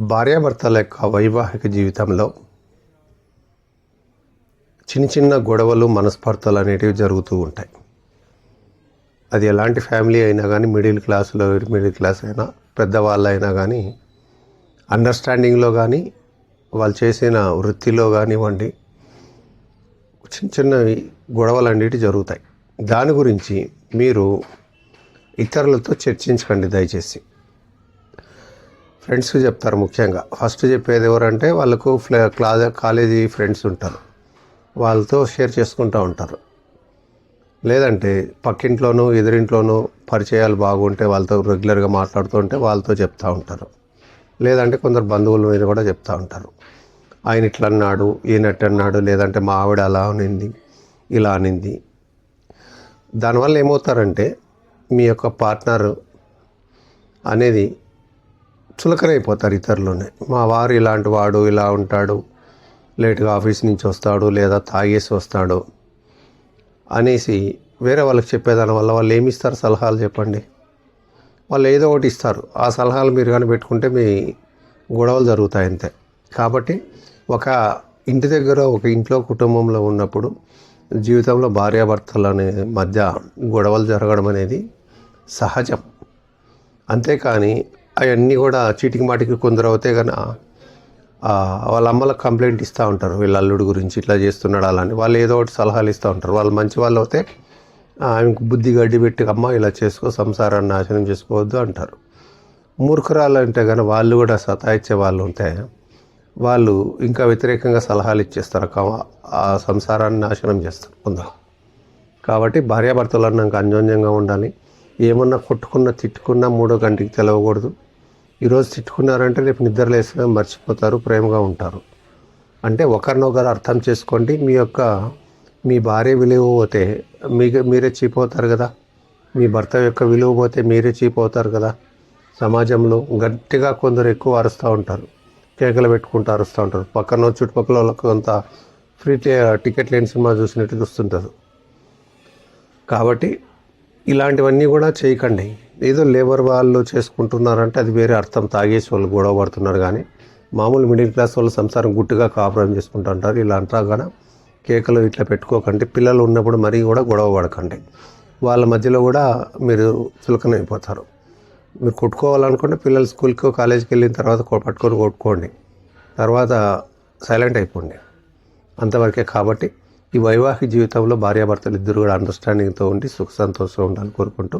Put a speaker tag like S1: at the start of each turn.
S1: భార్యాభర్తల యొక్క వైవాహిక జీవితంలో చిన్న చిన్న గొడవలు మనస్పర్ధలు అనేటివి జరుగుతూ ఉంటాయి. అది ఎలాంటి ఫ్యామిలీ అయినా కానీ మిడిల్ క్లాస్లో మిడిల్ క్లాస్ అయినా పెద్దవాళ్ళు అయినా కానీ అండర్స్టాండింగ్లో కానీ వాళ్ళు చేసిన వృత్తిలో కానివ్వండి చిన్న చిన్నవి గొడవలు అనేటివి జరుగుతాయి. దాని గురించి మీరు ఇతరులతో చర్చించకండి దయచేసి. ఫ్రెండ్స్కి చెప్తారు ముఖ్యంగా. ఫస్ట్ చెప్పేది ఎవరంటే వాళ్ళకు ఫ్లే క్లాజ్ కాలేజీ ఫ్రెండ్స్ ఉంటారు. వాళ్ళతో షేర్ చేసుకుంటూ ఉంటారు. లేదంటే పక్కింట్లోనూ ఎదురింట్లోనూ పరిచయాలు బాగుంటే వాళ్ళతో రెగ్యులర్గా మాట్లాడుతూ ఉంటే వాళ్ళతో చెప్తూ ఉంటారు. లేదంటే కొందరు బంధువుల మీద కూడా చెప్తూ ఉంటారు. ఆయన ఇట్లా అన్నాడు ఈయనట్టు అన్నాడు లేదంటే మా ఆవిడ అలా అనింది ఇలా అనింది. దానివల్ల ఏమవుతారంటే మీ యొక్క పార్ట్నర్ అనేది చులకనైపోతారు ఇతరులోనే. మా వారు ఇలాంటి వాడు ఇలా ఉంటాడు. లేట్గా ఆఫీస్ నుంచి వస్తాడు లేదా తాగేసి వస్తాడు అనేసి వేరే వాళ్ళకి చెప్పేదాని వల్ల వాళ్ళు ఏమి ఇస్తారు సలహాలు చెప్పండి. వాళ్ళు ఏదో ఒకటి ఇస్తారు. ఆ సలహాలు మీరు కానీ పెట్టుకుంటే మీ గొడవలు జరుగుతాయి అంతే. కాబట్టి ఒక ఇంటి దగ్గర ఒక ఇంట్లో కుటుంబంలో ఉన్నప్పుడు జీవితంలో భార్యాభర్తల అనే మధ్య గొడవలు జరగడం అనేది సహజం. అంతేకాని అవన్నీ కూడా చీటికి మాటికి కొందరు అవుతే కనుక వాళ్ళ అమ్మలకు కంప్లైంట్ ఇస్తూ ఉంటారు. వీళ్ళ అల్లుడు గురించి ఇట్లా చేస్తున్నాడు అలా అని. వాళ్ళు ఏదో ఒకటి సలహాలు ఇస్తూ ఉంటారు. వాళ్ళు మంచి వాళ్ళు అయితే ఆమెకు బుద్ధి గడ్డి పెట్టి అమ్మ ఇలా చేసుకో సంసారాన్ని నాశనం చేసుకోవద్దు అంటారు. మూర్ఖురాలు అంటే కానీ వాళ్ళు కూడా సతాయిచ్చే వాళ్ళు ఉంటే వాళ్ళు ఇంకా వ్యతిరేకంగా సలహాలు ఇచ్చేస్తారు. ఆ సంసారాన్ని నాశనం చేస్తారు కొందరు. కాబట్టి భార్యాభర్తలు అన్నాక అన్యోన్యంగా ఉండాలి. ఏమన్నా కొట్టుకున్నా తిట్టుకున్నా మూడో గంటకి తెలవకూడదు. ఈరోజు తిట్టుకున్నారంటే రేపు నిద్రలేసిన మర్చిపోతారు ప్రేమగా ఉంటారు. అంటే ఒకరినొకరు అర్థం చేసుకోండి మీ యొక్క మీ భార్య విలువ పోతే మీకు మీరే చీపోతారు కదా. మీ భర్త యొక్క విలువ పోతే మీరే చీప్ అవుతారు కదా. సమాజంలో గట్టిగా కొందరు ఎక్కువ అరుస్తూ ఉంటారు కేకలు పెట్టుకుంటూ అరుస్తూ ఉంటారు. పక్కన చుట్టుపక్కల వాళ్ళకు కొంత ఫ్రీ టికెట్ లేని సినిమా చూసినట్టు చూస్తుంటారు. కాబట్టి ఇలాంటివన్నీ కూడా చేయకండి. ఏదో లేబర్ వాళ్ళు చేసుకుంటున్నారంటే అది వేరే అర్థం. తాగేసి వాళ్ళు గొడవ పడుతున్నారు కానీ మామూలు మిడిల్ క్లాస్ వాళ్ళు సంసారం గుట్టుగా కాపురం చేసుకుంటూ ఉంటారు ఇలా అంటాగానే కేకలు ఇట్లా పెట్టుకోకండి. పిల్లలు ఉన్నప్పుడు మరీ కూడా గొడవ పడకండి. వాళ్ళ మధ్యలో కూడా మీరు చులకనైపోతారు. మీరు కొట్టుకోవాలనుకుంటే పిల్లలు స్కూల్కి కాలేజీకి వెళ్ళిన తర్వాత కొ- పట్టుకొని కొట్టుకోండి. తర్వాత సైలెంట్ అయిపోండి. అంతవరకే కాబట్టి ఈ వైవాహిక జీవితంలో భార్యాభర్తలు ఇద్దరు కూడా అండర్స్టాండింగ్తో ఉండి సుఖ సంతోషంగా ఉండాలని కోరుకుంటూ